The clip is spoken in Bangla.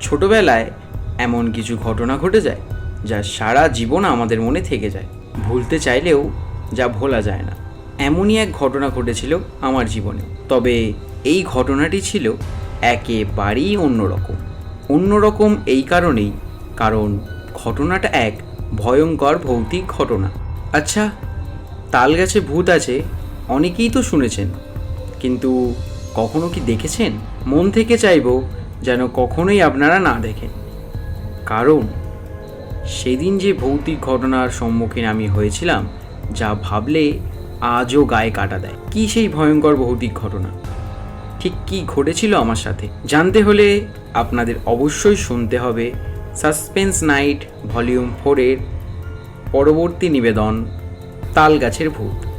ছোটবেলায় এমন কিছু ঘটনা ঘটে যায় যা সারা জীবন আমাদের মনে থেকে যায়। ভুলতে চাইলেও যা ভোলা যায় না। এমনই এক ঘটনা ঘটেছিল আমার জীবনে। তবে এই ঘটনাটি ছিল একেবারেই অন্যরকম। অন্যরকম এই কারণেই, কারণ ঘটনাটা এক ভয়ঙ্কর ভৌতিক ঘটনা। আচ্ছা তাল গাছে ভূত আছে, অনেকেই তো শুনেছেন। কিন্তু কখনো কি দেখেছেন? মন থেকে চাইব যেন কখনোই আপনারা না দেখেন। কারণ, সেদিন যে ভৌতিক ঘটনার সম্মুখীন আমি হয়েছিলাম, যা ভাবলে আজও গায়ে কাটা দেয়। কি সেই ভয়ঙ্কর ভৌতিক ঘটনা? ঠিক কি ঘটেছিল আমার সাথে? জানতে হলে আপনাদের অবশ্যই শুনতে হবে সাসপেন্স নাইট ভলিউম ফোরের পরবর্তী নিবেদন তাল গাছের ভূত।